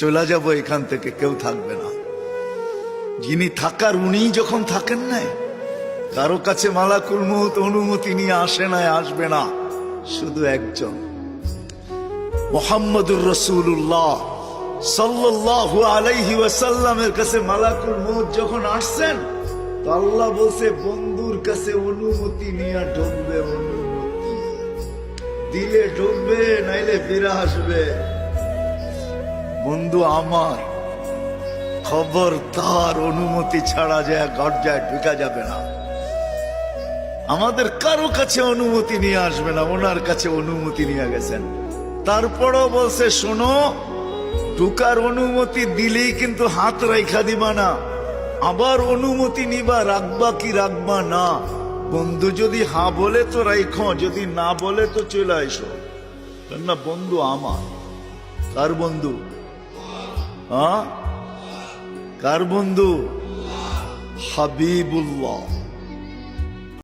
চলে যাব এখান থেকে, কেউ থাকবে না। যিনি থাকার উনিই যখন থাকেন নাই, কারও কাছে মালাকুল মহুত অনুমতি নিয়ে আসে নাই, আসবে না, শুধু একজন। মোহাম্মদুর রসুল্লাহ সাল্লাল্লাহু আলাইহি ওয়াসাল্লামের কাছে মালাকুল মহুত যখন আসছেন, তো আল্লাহ বলছে, বন্ধুর কাছে অনুমতি নিয়ে ঢুকবে অনুমতি। দিলে ঢুকবে নাইলে ফিরে আসবে। বন্ধু আমার খবর তার অনুমতি ছাড়া যায় গর্জায় ঢুকা যাবে না। আমাদের কারও কাছে অনুমতি নিয়ে আসবে না, ওনার কাছে অনুমতি নিয়ে গেছেন। তারপরও বলছে, শোনো, ঢুকার অনুমতি দিলেই কিন্তু হাত রেখা দিবা না। আবার অনুমতি নিবা, রাখবা কি রাখবা না। বন্ধু যদি হা বলে তো রাইখো, যদি না বলে তো চলে আইসো। না বন্ধু আমার, কার বন্ধু? কার বন্ধু? হাবিবুল্লাহ।